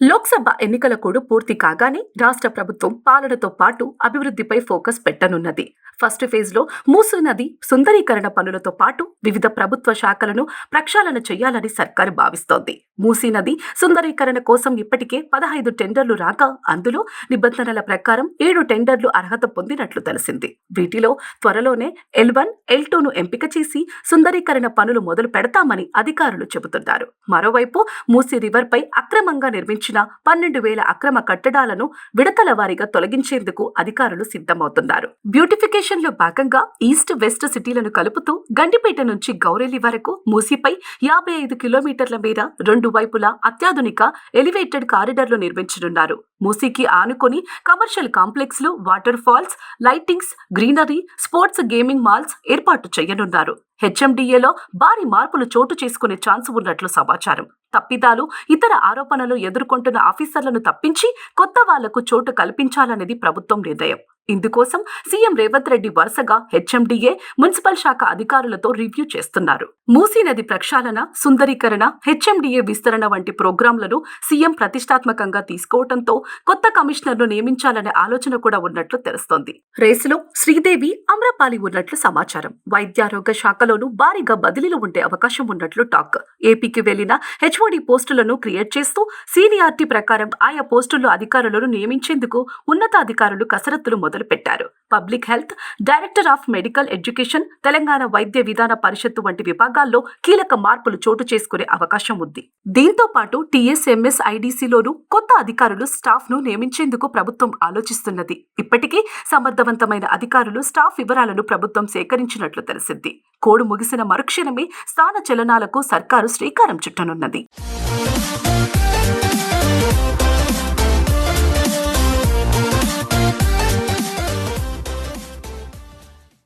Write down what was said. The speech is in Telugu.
లోక్సభ ఎన్నికల కూడా పూర్తి కాగానే రాష్ట్ర ప్రభుత్వం పాలనతో పాటు అభివృద్ధిపై ఫోకస్ పెట్టనున్నది. ఫస్ట్ ఫేజ్లో మూసీ నది సుందరీకరణ పనులతో పాటు వివిధ ప్రభుత్వ శాఖలను ప్రక్షాళన చేయాలని సర్కారు భావిస్తోంది. మూసీ నది సుందరీకరణ కోసం ఇప్పటికే పదహైదు టెండర్లు రాగా అందులో నిబంధనల ప్రకారం ఏడు టెండర్లు అర్హత పొందినట్లు తెలిసింది. వీటిలో త్వరలోనే ఎల్ వన్ ఎల్ టూను ఎంపిక చేసి సుందరీకరణ పనులు మొదలు పెడతామని అధికారులు చెబుతున్నారు. మరోవైపు మూసీ రివర్ పై అక్రమంగా నిర్మించిన పన్నెండు వేల అక్రమ కట్టడాలను విడతల వారీగా తొలగించేందుకు అధికారులు సిద్ధమవుతున్నారు. బ్యూటిఫికేషన్లో భాగంగా ఈస్ట్ వెస్ట్ సిటీలను కలుపుతూ గండిపేట నుంచి గౌరెల్లి వరకు మూసీపై యాభై ఐదు కిలోమీటర్ల మేర రెండు వైపులా అత్యాధునిక ఎలివేటెడ్ కారిడార్లు నిర్మించనున్నారు. మూసీకి ఆనుకొని commercial కాంప్లెక్స్లు water falls lightings greenery sports gaming malls ఏర్పాటు చేయనున్నారు. హెచ్ఎండిఏలో భారీ మార్పులు చోటు చేసుకునే ఛాన్స్ ఉన్నట్లు సమాచారం. తప్పిదాలు ఇతర ఆరోపణలు ఎదుర్కొంటున్న ఆఫీసర్లను తప్పించి కొత్త వాళ్ళకు చోటు కల్పించాలనేది ప్రభుత్వం నిర్ణయం. ఇందుకోసం సీఎం రేవంత్ రెడ్డి వరుసగా హెచ్ఎండిఏ మున్సిపల్ శాఖ అధికారులతో రివ్యూ చేస్తున్నారు. మూసీ నది ప్రక్షాళన సుందరీకరణ హెచ్ఎండిఏ విస్తరణ వంటి ప్రోగ్రాంలను సీఎం ప్రతిష్టాత్మకంగా తీసుకోవడంతో కొత్త కమిషనర్ను నియమించాలనే ఆలోచన కూడా ఉన్నట్లు తెలుస్తోంది. రేసులో శ్రీదేవి అమ్రపాలి ఉన్నట్లు సమాచారం. వైద్యారోగ్య శాఖలోనూ భారీగా బదిలీలు ఉండే అవకాశం ఉన్నట్లు టాక్. ఏపీకి వెళ్ళిన హెచ్ఓడి పోస్టులను క్రియేట్ చేస్తూ సీనియారిటీ ప్రకారం ఆయా పోస్టుల్లో అధికారులను నియమించేందుకు ఉన్నతాధికారులు కసరత్తులు మొదలు మొదలుపెట్టారు. Public health director of medical education Telangana వైద్య విధాన పరిషత్తు వంటి విభాగాల్లో కీలక మార్పులు చోటు చేసుకునే అవకాశం ఉంది. దీంతో పాటు టీఎస్ఎంఎస్ ఐడీసీలోనూ కొత్త అధికారులు స్టాఫ్ను నియమించేందుకు ప్రభుత్వం ఆలోచిస్తున్నది. ఇప్పటికీ సమర్థవంతమైన అధికారులు స్టాఫ్ వివరాలను ప్రభుత్వం సేకరించినట్లు తెలిసింది. కోడ్ ముగిసిన మరుక్షణమే స్థాన చలనాలకు సర్కారు శ్రీకారం చుట్టనున్నది.